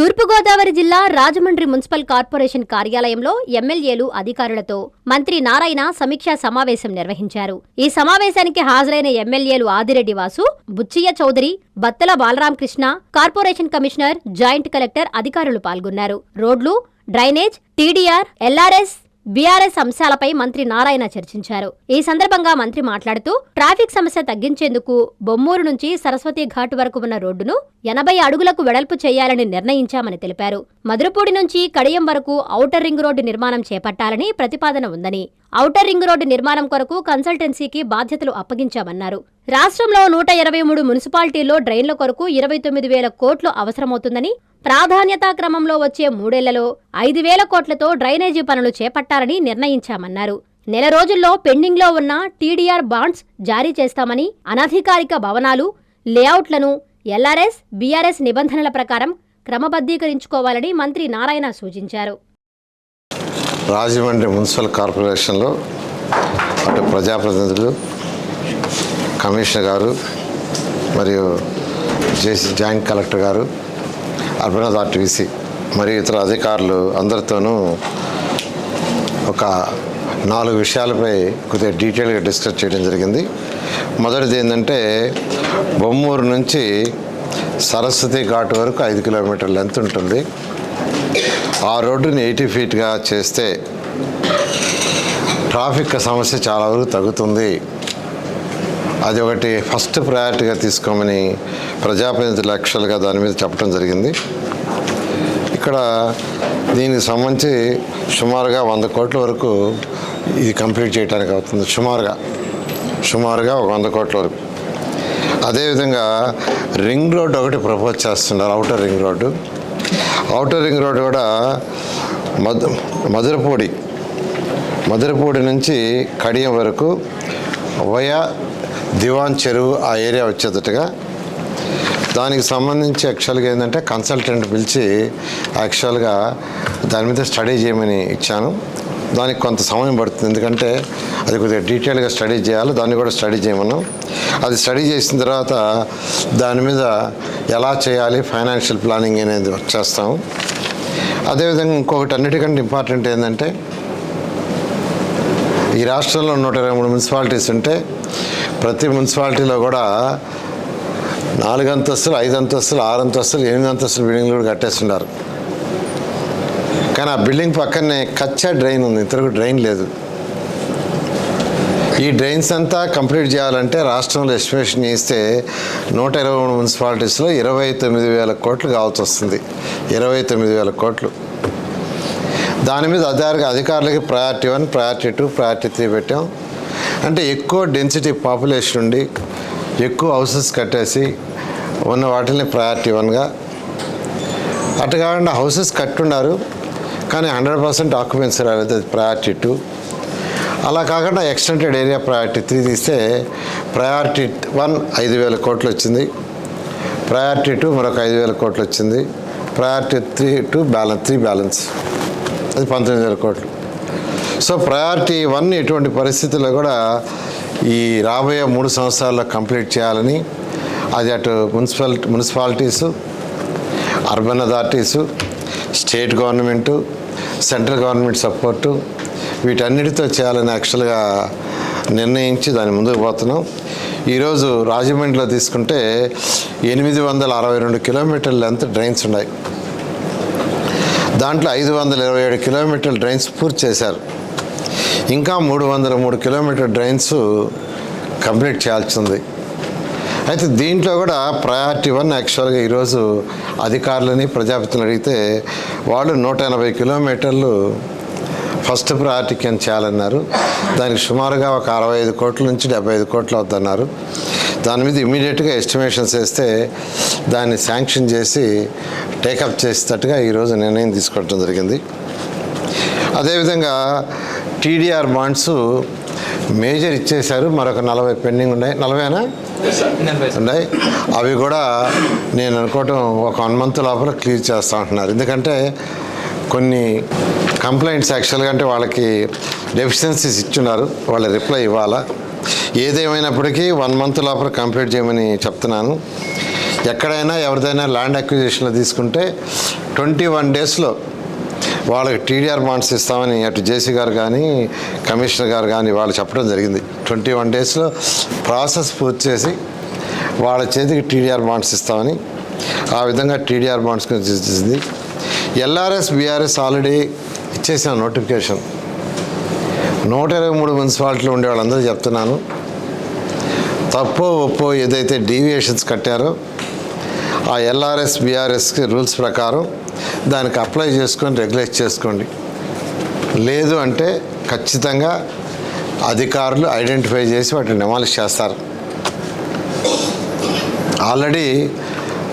తూర్పుగోదావరి జిల్లా Rajahmundry municipal corporation కార్యాలయంలో ఎమ్మెల్యేలు అధికారులతో మంత్రి నారాయణ సమీక్షా సమావేశం నిర్వహించారు. ఈ సమావేశానికి హాజరైన ఎమ్మెల్యేలు Adireddy Vasu Buchaiah Chowdary Battala Balaramakrishna corporation commissioner joint collector అధికారులు పాల్గొన్నారు. రోడ్లు డ్రైనేజ్ టీడీఆర్ ఎల్ఆర్ఎస్ బీఆర్ఎస్ అంశాలపై మంత్రి నారాయణ చర్చించారు. ఈ సందర్భంగా మంత్రి మాట్లాడుతూ ట్రాఫిక్ సమస్య తగ్గించేందుకు బొమ్మూరు నుంచి సరస్వతి ఘాట్ వరకు ఉన్న రోడ్డును ఎనభై అడుగులకు వెడల్పు చేయాలని నిర్ణయించామని తెలిపారు. మధురపూడి నుంచి కడియం వరకు ఔటర్ రింగ్ రోడ్డు నిర్మాణం చేపట్టాలని ప్రతిపాదన ఉందని ఔటర్ రింగ్ రోడ్డు నిర్మాణం కొరకు కన్సల్టెన్సీకి బాధ్యతలు అప్పగించామన్నారు. రాష్ట్రంలో నూట ఇరవై మూడు మున్సిపాలిటీల్లో డ్రైన్ల కొరకు ఇరవై తొమ్మిది వేల కోట్లు అవసరమవుతుందని ప్రాధాన్యతా క్రమంలో వచ్చే మూడేళ్ళలో ఐదు వేల కోట్లతో డ్రైనేజీ పనులు చేపట్టాలని నిర్ణయించామన్నారు. నెల రోజుల్లో పెండింగ్లో ఉన్న టీడీఆర్ బాండ్స్ జారీ చేస్తామని అనధికారిక భవనాలు లేఅవుట్లను ఎల్ఆర్ఎస్ బీఆర్ఎస్ నిబంధనల ప్రకారం క్రమబద్ధీకరించుకోవాలని మంత్రి నారాయణ సూచించారు. రాజమండ్రి మున్సిపల్ కార్పొరేషన్లో అటు ప్రజాప్రతినిధులు కమిషనర్ గారు మరియు జేసీ జాయింట్ కలెక్టర్ గారు అర్బన్ ఆర్టీసీ మరియు ఇతర అధికారులు అందరితోనూ ఒక నాలుగు విషయాలపై కొద్దిగా డీటెయిల్గా డిస్కస్ చేయడం జరిగింది. మొదటిది ఏంటంటే బొమ్మూరు నుంచి సరస్వతి ఘాట్ వరకు ఐదు కిలోమీటర్ లెంత్ ఉంటుంది. ఆ రోడ్డుని ఎయిటీ ఫీట్గా చేస్తే ట్రాఫిక్ సమస్య చాలా వరకు తగ్గుతుంది. అది ఒకటి ఫస్ట్ ప్రయారిటీగా తీసుకోమని ప్రజాప్రతినిధులు లక్షలుగా దాని మీద చెప్పడం జరిగింది. ఇక్కడ దీనికి సంబంధించి సుమారుగా వంద కోట్ల వరకు ఇది కంప్లీట్ చేయడానికి అవుతుంది. సుమారుగా సుమారుగా ఒక వంద కోట్ల వరకు. అదేవిధంగా రింగ్ రోడ్ ఒకటి ప్రపోజ్ చేస్తున్నారు outer ring road. Outer ring road కూడా మధు మధురపూడి మధురపూడి నుంచి కడియం వరకు వయా దివాన్ చెరువు ఆ ఏరియా వచ్చేటట్టుగా. దానికి సంబంధించి యాక్చువల్గా ఏంటంటే కన్సల్టెంట్ పిలిచి యాక్చువల్గా దాని మీద స్టడీ చేయమని ఇచ్చాను. దానికి కొంత సమయం పడుతుంది. ఎందుకంటే అది కొద్దిగా డీటెయిల్గా స్టడీ చేయాలి. దాన్ని కూడా స్టడీ చేయమన్నాం అది స్టడీ చేసిన తర్వాత దాని మీద ఎలా చేయాలి? ఫైనాన్షియల్ ప్లానింగ్ అనేది వర్క్ చేస్తాము. అదేవిధంగా ఇంకొకటి అన్నిటికంటే ఇంపార్టెంట్ ఏంటంటే ఈ రాష్ట్రంలో నూట ఇరవై మూడు మున్సిపాలిటీస్ ఉంటే ప్రతి మున్సిపాలిటీలో కూడా నాలుగు అంతస్తులు ఐదు అంతస్తులు ఆరు అంతస్తులు ఎనిమిది అంతస్తులు బిల్డింగ్లు కూడా కట్టేస్తున్నారు. కానీ ఆ బిల్డింగ్ పక్కనే కచ్చా డ్రైన్ ఉంది. ఇంతవరకు డ్రైన్ లేదు. ఈ డ్రైన్స్ అంతా కంప్లీట్ చేయాలంటే రాష్ట్రంలో ఎస్టిమేషన్ చేస్తే నూట ఇరవై మూడు మున్సిపాలిటీస్లో ఇరవై తొమ్మిది వేల కోట్లు కావాల్సి వస్తుంది. ఇరవై తొమ్మిది వేల కోట్లు. దాని మీద అధికారులు అధికారులకి priority one priority two priority three పెట్టాం. అంటే ఎక్కువ డెన్సిటీ పాపులేషన్ ఉండి ఎక్కువ హౌసెస్ కట్టేసి ఉన్న వాటిని ప్రయారిటీ వన్గా అటు కాకుండా హౌసెస్ కట్టున్నారు. కానీ హండ్రెడ్ పర్సెంట్ ఆక్యుపెన్సీ రాలేదు అది ప్రయారిటీ టూ అలా కాకుండా ఎక్స్టెంటెడ్ ఏరియా ప్రయారిటీ త్రీ తీస్తే ప్రయారిటీ వన్ ఐదు వేల కోట్లు వచ్చింది. ప్రయారిటీ టూ మరొక ఐదు వేల కోట్లు వచ్చింది. Priority three two balance three balance అది పంతొమ్మిది వేల కోట్లు. సో ప్రయారిటీ వన్ ఇటువంటి పరిస్థితుల్లో కూడా ఈ రాబోయే మూడు సంవత్సరాల్లో కంప్లీట్ చేయాలని అది అటు municipal municipalities urban authorities state government central government support. వీటన్నిటితో చేయాలని యాక్చువల్గా నిర్ణయించి దాని ముందుకు పోతున్నాం. ఈరోజు రాజమండ్రిలో తీసుకుంటే ఎనిమిది వందల అరవై రెండు కిలోమీటర్ల లెంత్ డ్రైన్స్ ఉన్నాయి. దాంట్లో ఐదు వందల ఇరవై ఏడు కిలోమీటర్ల డ్రైన్స్ పూర్తి చేశారు. ఇంకా మూడు వందల మూడు కిలోమీటర్ డ్రైన్స్ కంప్లీట్ చేయాల్సి ఉంది. అయితే దీంట్లో కూడా ప్రయారిటీ వన్ యాక్చువల్గా ఈరోజు అధికారులని ప్రజాపతిని అడిగితే వాళ్ళు నూట ఎనభై కిలోమీటర్లు ఫస్ట్ ప్రయారిటీ కింద చేయాలన్నారు. దానికి సుమారుగా ఒక అరవై ఐదు కోట్ల నుంచి డెబ్బై ఐదు కోట్లు అవుతున్నారు దాని మీద ఇమీడియట్గా ఎస్టిమేషన్స్ వేస్తే దాన్ని శాంక్షన్ చేసి టేకప్ చేసేటట్టుగా ఈరోజు నిర్ణయం తీసుకోవడం జరిగింది. అదేవిధంగా టీడీఆర్ బాండ్స్ మేజర్ ఇచ్చేశారు. మరొక నలభై పెండింగ్ ఉన్నాయి. నలభైనా? ఉన్నాయి. అవి కూడా నేను అనుకోవటం ఒక వన్ మంత్ లోపల క్లియర్ చేస్తా ఉంటున్నారు ఎందుకంటే కొన్ని కంప్లైంట్స్ యాక్చువల్గా అంటే వాళ్ళకి డెఫిషియన్సీస్ ఇచ్చున్నారు. వాళ్ళ రిప్లై ఇవ్వాలా? ఏదేమైనప్పటికీ వన్ మంత్ లోపల కంప్లీట్ చేయమని చెప్తున్నాను. ఎక్కడైనా ఎవరిదైనా ల్యాండ్ అక్విజిషన్లో తీసుకుంటే ట్వంటీ వన్ డేస్లో వాళ్ళకి టీడీఆర్ బాండ్స్ ఇస్తామని అటు జేసీ గారు కానీ కమిషనర్ గారు కానీ వాళ్ళు చెప్పడం జరిగింది. ట్వంటీ వన్ డేస్లో ప్రాసెస్ పూర్తి చేసి వాళ్ళ చేతికి టీడీఆర్ బాండ్స్ ఇస్తామని ఆ విధంగా టీడీఆర్ బాండ్స్ గురించి ఇచ్చింది ఎల్ఆర్ఎస్ బీఆర్ఎస్ ఆల్రెడీ ఇచ్చేసిన నోటిఫికేషన్ నూట ఇరవై మూడు మున్సిపాలిటీలు ఉండే వాళ్ళందరూ చెప్తున్నాను. తప్పో ఒప్పో ఏదైతే డీవియేషన్స్ కట్టారో ఆ ఎల్ఆర్ఎస్ బీఆర్ఎస్ రూల్స్ ప్రకారం దానికి అప్లై చేసుకొని రెగ్యులేట్ చేసుకోండి. లేదు అంటే ఖచ్చితంగా అధికారులు ఐడెంటిఫై చేసి వాటిని డెమాలిష్ చేస్తారు. ఆల్రెడీ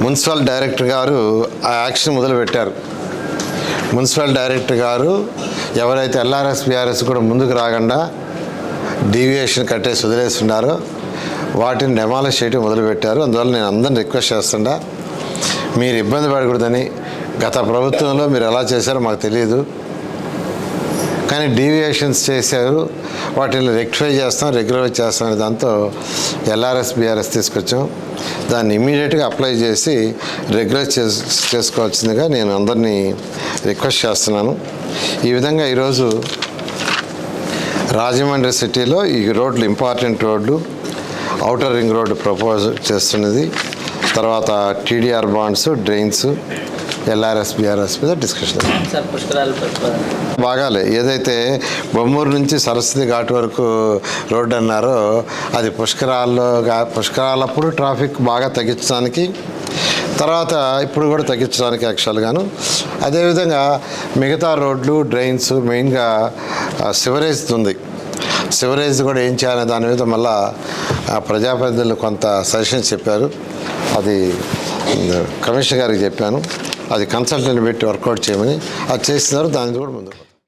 మున్సిపల్ డైరెక్టర్ గారు ఆ యాక్షన్ మొదలుపెట్టారు. మున్సిపల్ డైరెక్టర్ గారు ఎవరైతే ఎల్ఆర్ఎస్ బీఆర్ఎస్ కూడా ముందుకు రాకుండా డీవియేషన్ కట్టేసి వదిలేస్తున్నారో వాటిని డెమాలిష్ చేయడం మొదలుపెట్టారు. అందువల్ల నేను అందరిని రిక్వెస్ట్ చేస్తుండా మీరు ఇబ్బంది పడకూడదని గత ప్రభుత్వంలో మీరు ఎలా చేశారో మాకు తెలియదు. కానీ డీవియేషన్స్ చేశారు. వాటిని రెక్టిఫై చేస్తాం రెగ్యులర్ చేస్తాం అనే దాంతో ఎల్ఆర్ఎస్ బీఆర్ఎస్ తీసుకొచ్చాం. దాన్ని ఇమీడియట్గా అప్లై చేసి రెగ్యులర్ చేసుకోవాల్సిందిగా నేను అందరినీ రిక్వెస్ట్ చేస్తున్నాను. ఈ విధంగా ఈరోజు రాజమండ్రి సిటీలో ఈ రోడ్లు ఇంపార్టెంట్ రోడ్లు అవుటర్ రింగ్ రోడ్డు ప్రపోజ్ చేస్తున్నది. తర్వాత TDR bonds drains LRS BRS మీద డిస్కషన్ బాగాలే. ఏదైతే బొమ్మూరు నుంచి సరస్వతి ఘాట్ వరకు రోడ్డు అన్నారో అది పుష్కరాల్లో పుష్కరాలప్పుడు ట్రాఫిక్ బాగా తగ్గించడానికి తర్వాత ఇప్పుడు కూడా తగ్గించడానికి యాక్చువల్గాను అదేవిధంగా మిగతా రోడ్లు డ్రైన్స్ మెయిన్గా సివరేజ్ ఉంది. సివరేజ్ కూడా ఏం చేయాలనే దాని మీద మళ్ళీ ఆ, ప్రజాప్రతినిధులు కొంత సజెషన్స్ చెప్పారు. అది కమిషనర్ గారికి చెప్పాను. అది కన్సల్టెంట్ పెట్టి వర్కౌట్ చేయమని. అది చేస్తున్నారు దాని కూడా ముందు